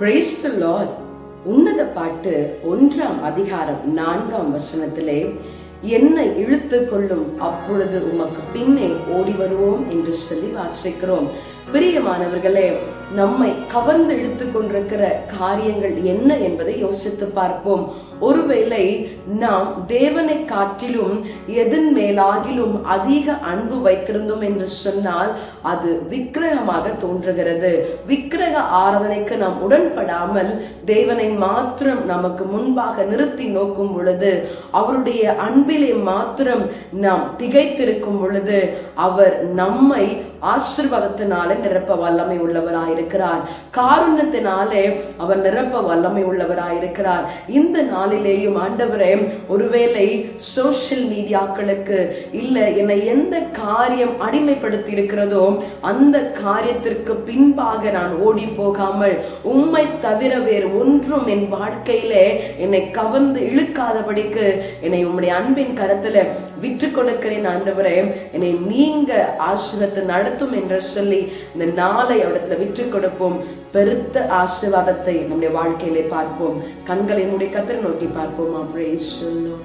Praise the உன்னத பாட்டு ஒன்றாம் அதிகாரம் நான்காம் வசனத்திலே என்னை இழுத்து கொள்ளும் அப்பொழுது உமக்கு பின்னே ஓடி வருவோம் என்று சொல்லி வாசிக்கிறோம். பிரியமானவர்களே நம்மை கவர்ந்து இழுத்து கொண்டிருக்கிற காரியங்கள் என்ன என்பதை யோசித்து பார்ப்போம். ஒருவேளை நாம் தேவனை காற்றிலும் எதன் மேலாகிலும் அதிக அன்பு வைத்திருந்தோம் என்று சொன்னால் அது விக்கிரகமாக தோன்றுகிறது. விக்கிரக ஆராதனைக்கு நாம் உடன்படாமல் தேவனை மாத்திரம் நமக்கு முன்பாக நிறுத்தி நோக்கும் பொழுது அவருடைய அன்பிலே மாத்திரம் நாம் திகைத்திருக்கும் பொழுது அவர் நம்மை ஆசிர்வாதத்தினாலே நிரப்ப வல்லமை உள்ளவராயிருக்கிறார். காரணத்தினாலே அவர் நிரப்ப வல்லமை உள்ளவராயிருக்கிறார். இந்த நாளிலேயும் ஆண்டவரே ஒருவேளை சோசியல் மீடியாக்களுக்கு இல்ல என்னை எந்த காரியம் அடிமைப்படுத்தி இருக்கிறதோ அந்த காரியத்திற்கு பின்பாக நான் ஓடி போகாமல் உம்மை தவிர வேறு ஒன்றும் என் வாழ்க்கையிலே என்னை கவர்ந்து இழுக்காதபடிக்கு என்னை உம்முடைய அன்பின் கரத்துல விற்று கொடுக்கிறேன் ஆண்டவரே. என்னை நீங்க ஆசிரத்தை நடத்தும் என்று சொல்லி இந்த நாளை அவரிடத்துல விற்று கொடுப்போம். பெருத்த ஆசீர்வாதத்தை நம்முடைய வாழ்க்கையிலே பார்ப்போம். கண்களை என்னுடைய கத்தரை நோக்கி பார்ப்போம். அப்படியே சொல்லும்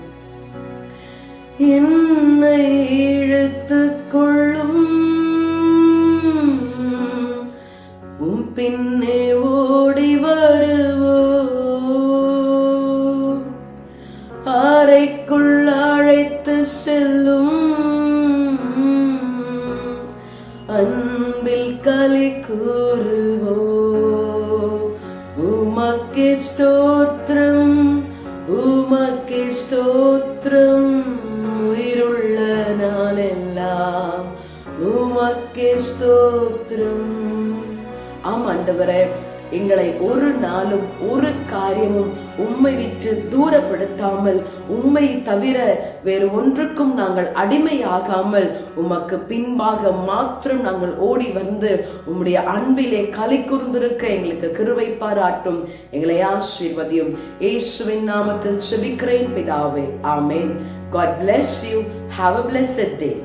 என்னை இழுத்து கொள்ளும். உன் பின்னே ஓடி வருவோ. அறைக்குள் அழைத்து செல்லும். அன்பில் கலி கூறுவோ உமக்கு ஸ்தோத்திரம் உமக்கு ஸ்தோத்திரம். உயிருள்ள நாளெல்லாம் உமக்கு ஸ்தோத்திரம். ஆமாண்டவரே எங்களை ஒரு நாளும் ஒரு காரியமும் உம்மை விட்டு தூரப்படுத்தாமல் உம்மை தவிர வேறு ஒன்றுக்கும் நாங்கள் அடிமையாகாமல் உமக்கு பின்பாக மாத்திரம் நாங்கள் ஓடி வந்து உம்முடைய அன்பிலே கலை கூர்ந்திருக்க எங்களுக்கு கிருவை பாராட்டும் எங்களை ஆசீர்வதியும். இயேசுவின் நாமத்தில் செபிக்கிறேன் பிதாவே. ஆமேன். God bless you have a blessed day